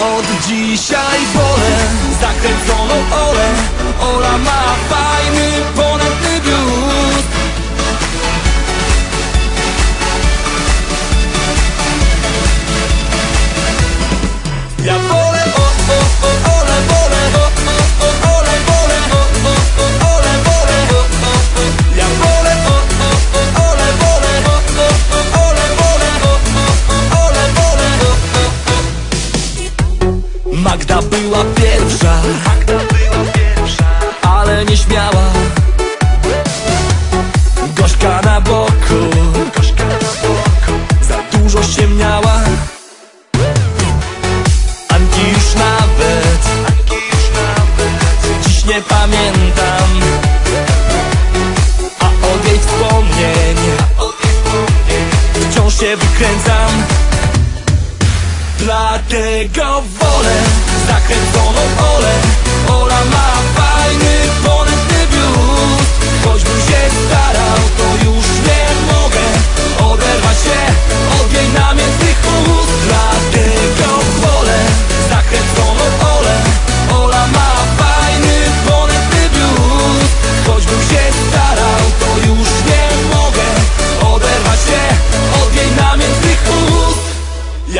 Od dzisiaj wolę zakręconą Olę. Ola ma fajny ponad Wykręcam Dlatego wolę Zakręconą Olę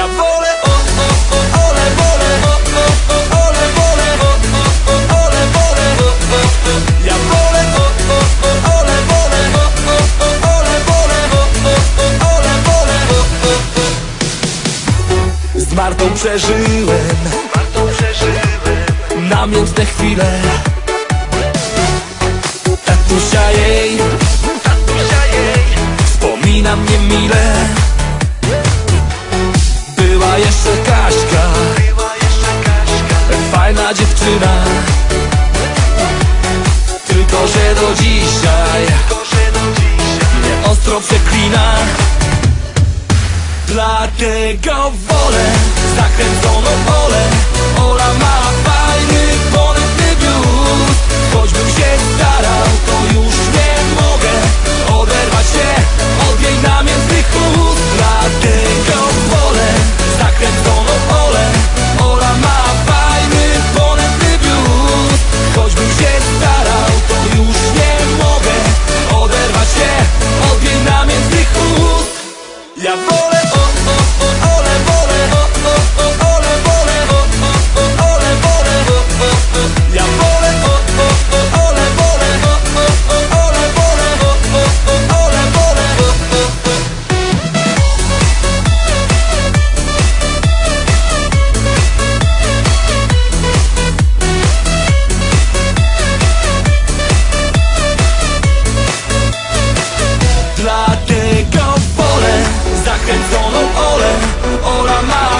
Ja wolę o, o, o, ole, wolę o, o, o, ole, wolę o, o, o, ole, wolę o, o, o Ja wolę o, o, o, ole, wolę o, o, o, ole, wolę o, o, o, ole, wolę o, o, o Z Martą przeżyłem Namiętne chwile Tatusia jej Wspomina mnie mile Fajna dziewczyna. Tylko, że do dzisiaj. Mnie ostro przeklina. Dlatego wolę ma Więc ono all of ma